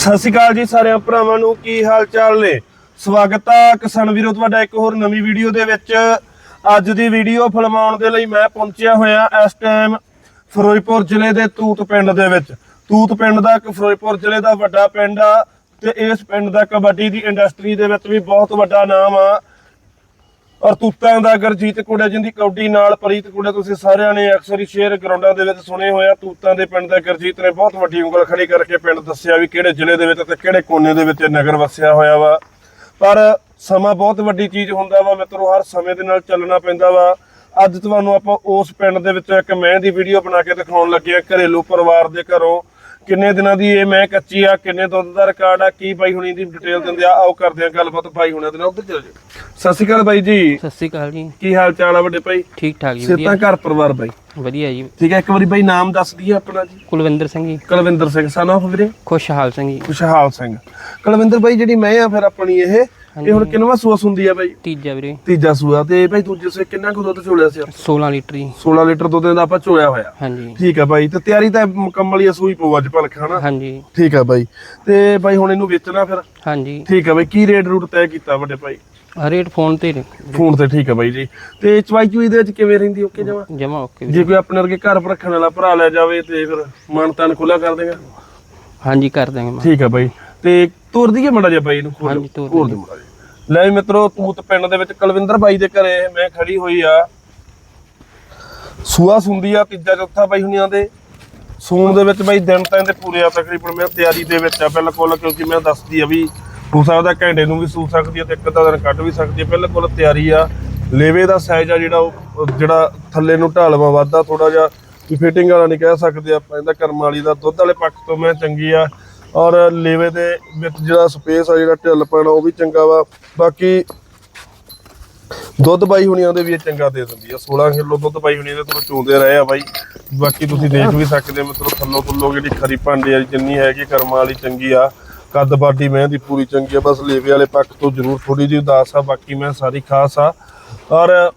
ਸਤਿ ਸ਼੍ਰੀ ਅਕਾਲ ਜੀ ਸਾਰਿਆਂ ਭਰਾਵਾਂ ਨੂੰ, ਕੀ ਹਾਲ ਚਾਲ ਨੇ? ਸਵਾਗਤ ਆ ਕਿਸਾਨ ਵੀਰੋ, ਤੁਹਾਡਾ ਇੱਕ ਹੋਰ ਨਵੀਂ ਵੀਡੀਓ ਦੇ ਵਿੱਚ। ਅੱਜ ਦੀ ਵੀਡੀਓ ਫਿਲਮਾਉਣ ਦੇ ਲਈ ਮੈਂ ਪਹੁੰਚਿਆ ਹੋਇਆ ਇਸ ਟਾਈਮ ਫਿਰੋਜ਼ਪੁਰ ਜ਼ਿਲ੍ਹੇ ਦੇ ਤੂਤ ਪਿੰਡ ਦੇ ਵਿੱਚ। ਤੂਤ ਪਿੰਡ ਦਾ ਇੱਕ ਫਿਰੋਜ਼ਪੁਰ ਜ਼ਿਲ੍ਹੇ ਦਾ ਵੱਡਾ ਪਿੰਡ ਆ ਤੇ ਇਸ ਪਿੰਡ ਦਾ ਕਬੱਡੀ ਦੀ ਇੰਡਸਟਰੀ ਦੇ ਵਿੱਚ ਵੀ ਬਹੁਤ ਵੱਡਾ ਨਾਮ ਆ। ਔਰ ਤੂਤਾਂ ਦਾ ਗਰਜੀਤ ਕੁੜਾ ਜਿੰਦੀ ਕੌਡੀ ਨਾਲ ਪ੍ਰੀਤ ਕੁੜਾ ਤੁਸੀਂ ਸਾਰਿਆਂ ਨੇ ਅਕਸਰ ਹੀ ਸ਼ੇਅਰ ਗਰਾਊਂਡਾਂ ਦੇ ਵਿੱਚ ਸੁਣੇ ਹੋਇਆ ਤੂਤਾਂ ਦੇ ਪਿੰਡ ਦਾ ਗਰਜੀਤ ਨੇ ਬਹੁਤ ਵੱਡੀ ਉਂਗਲ ਖੜੀ ਕਰਕੇ ਪਿੰਡ ਦੱਸਿਆ ਵੀ ਕਿਹੜੇ ਜ਼ਿਲ੍ਹੇ ਦੇ ਵਿੱਚ ਤੇ ਕਿਹੜੇ ਕੋਨੇ ਦੇ ਵਿੱਚ ਇਹ ਨਗਰ ਵਸਿਆ ਹੋਇਆ ਵਾ। ਪਰ ਸਮਾਂ ਬਹੁਤ ਵੱਡੀ ਚੀਜ਼ ਹੁੰਦਾ ਵਾ, ਮਿੱਤਰੋ, ਹਰ ਸਮੇਂ ਦੇ ਨਾਲ ਚੱਲਣਾ ਪੈਂਦਾ ਵਾ। ਅੱਜ ਤੁਹਾਨੂੰ ਆਪਾਂ ਉਸ ਪਿੰਡ ਦੇ ਵਿੱਚ ਇੱਕ ਮੈਂ ਦੀ ਵੀਡੀਓ ਬਣਾ ਕੇ ਦਿਖਾਉਣ ਲੱਗੇ ਆ ਘਰੇਲੂ ਪਰਿਵਾਰ ਦੇ ਘਰੋਂ ਕਿੰਨੇ ਦਿਨਾਂ ਦੀ ਇਹ ਮੈਂ ਕੱਚੀ ਆ ਕਿੰਨੇ ਦੁੱਧ ਦਾ ਰਿਕਾਰਡ ਆ ਕੀ ਬਾਈ ਹੁਣੀ ਦੀ ਡਿਟੇਲ ਦਿੰਦੇ ਆ ਆਓ ਕਰਦੇ ਆ ਗੱਲਬਾਤ ਬਾਈ ਹੁਣਾਂ ਦੇ ਨਾਲ। ਉੱਧਰ ਚਲੇ ਜਾਓ। ਸਤਿ ਸ਼੍ਰੀ ਅਕਾਲ ਬਾਈ ਜੀ। ਸਤਿ ਸ੍ਰੀ ਅਕਾਲ ਜੀ। ਕੀ ਹਾਲ ਚਾਲ ਆ ਵੱਡੇ ਭਾਈ? ਠੀਕ ਠਾਕ ਜੀ ਵਧੀਆ। ਘਰ ਪਰਿਵਾਰ ਬਾਈ? ਵਧੀਆ ਜੀ। ਠੀਕ ਹੈ ਇੱਕ ਵਾਰੀ ਬਾਈ ਨਾਮ ਦੱਸ ਦਈਏ ਆਪਣਾ ਜੀ। ਕੁਲਵਿੰਦਰ ਸਿੰਘ ਜੀ। ਕੁਲਵਿੰਦਰ ਸਿੰਘ ਸਨ ਆਫ ਵੀਰੇ। ਖੁਸ਼ਹਾਲ ਸਿੰਘ ਜੀ। ਖੁਸ਼ਹਾਲ ਸਿੰਘ। ਕੁਲਵਿੰਦਰ ਬਾਈ ਜਿਹੜੀ ਮੈਂ ਆ ਫਿਰ ਆਪਣੀ ਇਹ ਇਹ ਹੁਣ ਕਿੰਨਵਾ ਸੂਸ ਹੁੰਦੀ ਆ ਬਾਈ? ਤੀਜਾ ਵੀਰੇ। ਤੀਜਾ ਸੂਆ ਤੇ ਬਾਈ ਦੂਜੇ ਸੇ ਕਿੰਨਾ ਕੁ ਦੁੱਧ ਚੋਲਿਆ ਸੀ 16 ਲੀਟਰ ਜੀ। 16 ਲੀਟਰ ਦੁੱਧ ਦਾ ਆਪਾਂ ਚੋਲਿਆ ਹੋਇਆ। ਹਾਂਜੀ। ਠੀਕ ਆ ਬਾਈ ਤੇ ਤਿਆਰੀ ਤਾਂ ਮੁਕੰਮਲ ਹੀ ਆ, ਸੂਈ ਪਊ ਅੱਜ ਭਲਕ ਹਨਾ? ਹਾਂਜੀ। ਠੀਕ ਆ ਬਾਈ। ਤੇ ਬਾਈ ਹੁਣ ਇਹਨੂੰ ਵੇਚਣਾ ਫਿਰ? ਹਾਂਜੀ। ਠੀਕ ਆ ਬਾਈ ਕੀ ਰੇਟ ਰੂਟ ਤੈਅ ਕੀਤਾ ਵੱਡੇ ਭਾਈ? ਰੇਟ ਫੋਨ ਤੇ ਫੋਨ ਤੇ ਠੀਕ ਆ ਬਾਈ ਜੀ। ਤੇ ਚਵਾਈ ਚੂਈ ਦੇ ਵਿੱਚ ਕਿਵੇਂ ਰਹਿੰਦੀ ਓਕੇ ਜਮਾ? ਜਮਾ ਓਕੇ ਜੇ ਕੋਈ ਆਪਣੇ ਵਰਗੇ ਘਰ ਰੱਖਣ ਵਾਲਾ ਭਰਾ ਲੈ ਜਾਵੇ ਤੇ ਫਿਰ ਮਨ ਤਨ ਖੁੱਲਾ ਕਰ ਦੇਗਾ? ਹਾਂਜੀ ਕਰ ਦਾਂਗੇ ਠੀਕ ਆ ਬਾਈ। ਤੇ ਤੋਰ ਦਈਏ ਮੜਾ ਜਿਹਾ ਬਾਈ ਖੋਲ ਹਾਂਜੀ, ਤੋਰ ਦੇ ਮੜਾ ਜਿਹਾ। ਲੈ ਵੀ ਮਿੱਤਰੋ ਤੂਤ ਪਿੰਡ ਦੇ ਵਿੱਚ ਕੁਲਵਿੰਦਰ ਬਾਈ ਦੇ ਘਰੇ ਮੈਂ ਖੜੀ ਹੋਈ ਆ। ਸੂਆ ਸੁੰਦੀ ਆ ਤੀਜਾ ਚੌਥਾ ਬਾਈ ਹੁਣੀਆਂ ਦੇ। ਸੂਣ ਦੇ ਵਿੱਚ ਬਾਈ ਦਿਨ ਤਾਂ ਇਹਦੇ ਪੂਰੇ ਆ ਤਕਰੀਬਨ ਮੈਂ ਤਿਆਰੀ ਦੇ ਵਿੱਚ ਆ ਬਿਲਕੁਲ ਕਿਉਂਕਿ ਮੈਂ ਦੱਸਦੀ ਆ ਵੀ ਹੋ ਸਕਦਾ ਘੰਟੇ ਨੂੰ ਵੀ ਸੂ ਸਕਦੀ ਆ ਤੇ ਇੱਕ ਅੱਧਾ ਦਿਨ ਕੱਢ ਵੀ ਸਕਦੀ ਆ ਬਿਲਕੁਲ ਤਿਆਰੀ ਆ। ਲੇਵੇ ਦਾ ਸਾਈਜ਼ ਆ ਜਿਹੜਾ ਉਹ ਜਿਹੜਾ ਥੱਲੇ ਨੂੰ ਢਾਲਵਾ ਵੱਧਦਾ ਥੋੜਾ ਜਿਹਾ ਵੀ ਫਿਟਿੰਗ ਵਾਲਾ ਨਹੀਂ ਕਹਿ ਸਕਦੇ ਆਪਾਂ ਇਹਦਾ ਕਰਮ ਵਾਲੀ ਦਾ ਦੁੱਧ ਵਾਲੇ ਪੱਖ ਤੋਂ ਮੈਂ ਚੰਗੀ ਆ। ਔਰ ਲੇਵੇ ਦੇ ਵਿੱਚ ਜਿਹੜਾ ਸਪੇਸ ਆ, ਜਿਹੜਾ ਢਿੱਲ ਪੈਣਾ, ਉਹ ਵੀ ਚੰਗਾ ਵਾ। ਬਾਕੀ ਦੁੱਧ ਬਾਈ ਹੁਣੀਆਂ ਦੇ ਵੀ ਇਹ ਚੰਗਾ ਦੇ ਦਿੰਦੀ ਆ। 16 ਕਿਲੋ ਦੁੱਧ ਬਾਈ ਹੁਣੀਆਂ ਦੇ ਤੋਂ ਚੋਂਦੇ ਰਹੇ ਆ ਬਾਈ। ਬਾਕੀ ਤੁਸੀਂ ਦੇਖ ਵੀ ਸਕਦੇ ਹੋ ਮਿੱਤਰੋ ਥੱਲੋਂ ਥੱਲੋਂ ਜਿਹੜੀ ਖਰੀ ਭਾਂਡੇ ਵਾਲੀ ਜਿੰਨੀ ਹੈਗੀ, ਕਰਮ ਵਾਲੀ ਚੰਗੀ ਆ। ਕੱਦ ਬਾਡੀ ਮੈਂ ਦੀ ਪੂਰੀ ਚੰਗੀ ਆ। ਬਸ ਲੇਵੇ ਵਾਲੇ ਪੱਖ ਤੋਂ ਜ਼ਰੂਰ ਥੋੜੀ ਜਿਹੀ ਉਦਾਸ ਆ, ਬਾਕੀ ਮੈਂ ਸਾਰੀ ਖਾਸ ਆ। ਔਰ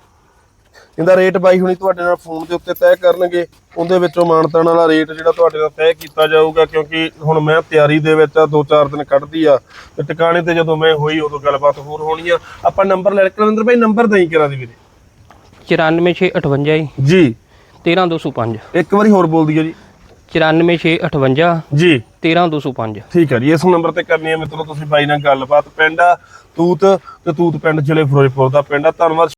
ਇਹਦਾ ਰੇਟ ਬਾਈ ਹੁਣੀ ਤੁਹਾਡੇ ਨਾਲ ਫੋਨ ਦੇ ਉੱਤੇ ਤੈਅ ਕਰਨਗੇ ਉਹਦੇ ਵਿੱਚੋਂ ਮਾਨਤਾਨ ਵਾਲਾ ਰੇਟ ਜਿਹੜਾ ਤੁਹਾਡੇ ਨਾਲ ਤੈਅ ਕੀਤਾ ਜਾਊਗਾ ਕਿਉਂਕਿ ਹੁਣ ਮੈਂ ਤਿਆਰੀ ਦੇ ਵਿੱਚ ਆ 2-4 ਦਿਨ ਕੱਢਦੀ ਆ ਤੇ ਟਿਕਾਣੇ ਤੇ ਜਦੋਂ ਮੈਂ ਹੋਈ ਉਦੋਂ ਗੱਲਬਾਤ ਹੋਰ ਹੋਣੀ ਆ। ਆਪਾਂ ਨੰਬਰ ਲੈ ਕੁਲਵਿੰਦਰ ਭਾਈ ਨੰਬਰ ਦੇਈ ਕਰਾ ਦੀ ਵੀਰੇ? 94658 ਜੀ। ਜੀ। 13205 ਇੱਕ ਵਾਰੀ ਹੋਰ ਬੋਲ ਦਈਏ ਜੀ। 94658 ਜੀ। 13205 ਠੀਕ ਹੈ ਜੀ ਇਸ ਨੰਬਰ ਤੇ ਕਰਨੀ ਹੈ ਮਿੱਤਰੋ ਤੁਸੀਂ ਬਾਈ ਨਾਲ ਗੱਲਬਾਤ। ਪਿੰਡ ਆ ਤੂਤ ਤੇ ਤੂਤ ਪਿੰਡ ਜ਼ਿਲ੍ਹੇ ਫਿਰੋਜ਼ਪੁਰ ਦਾ ਪਿੰਡ ਆ। ਧੰਨਵਾਦ।